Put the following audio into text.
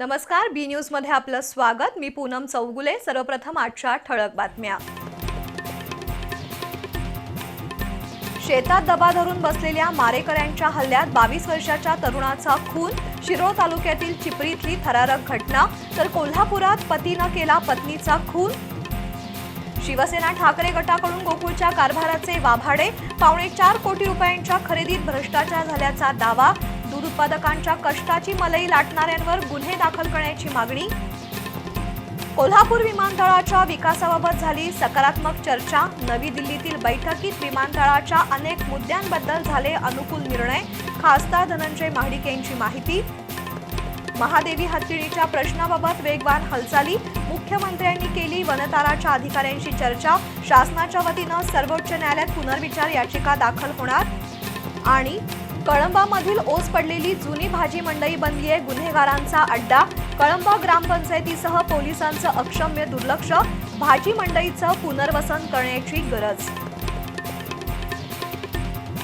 नमस्कार बी न्यूजमध्ये आपलं स्वागत. मी पूनम चौगुले. सर्वप्रथम आजच्या ठळक बातम्या. शेतात दबा धरून बसलेल्या मारेकऱ्यांच्या हल्ल्यात बावीस वर्षाच्या तरुणाचा खून. शिरोळ तालुक्यातील चिपरीतली थरारक घटना. तर कोल्हापुरात पतीनं केला पत्नीचा खून. शिवसेना ठाकरे गटाकडून गोकुळच्या कारभाराचे वाभाडे. पावणे चार कोटी रुपयांच्या खरेदीत भ्रष्टाचार झाल्याचा दावा. दूध उत्पादकांच्या कष्टाची मलई लाटणाऱ्यांवर गुन्हे दाखल करण्याची मागणी? कोल्हापूर विमानतळाच्या विकासाबाबत झाली सकारात्मक चर्चा. नवी दिल्लीतील बैठकीत विमानतळाच्या अनेक मुद्द्यांबद्दल झाले अनुकूल निर्णय. खासदार धनंजय महाडिक यांची माहिती. महादेवी हत्तीणीच्या प्रश्नाबाबत वेगवान हालचाली. मुख्यमंत्र्यांनी केली वनताराच्या अधिकाऱ्यांशी चर्चा. शासनाच्या वतीनं सर्वोच्च न्यायालयात पुनर्विचार याचिका दाखल होणार. आणि कळंबामधील ओस पडलेली जुनी भाजी मंडई बनली आहे. गुन्हेगारांचा अड्डा. कळंबा ग्रामपंचायतीसह पोलिसांचं अक्षम्य दुर्लक्ष. भाजी मंडईचं पुनर्वसन करण्याची गरज.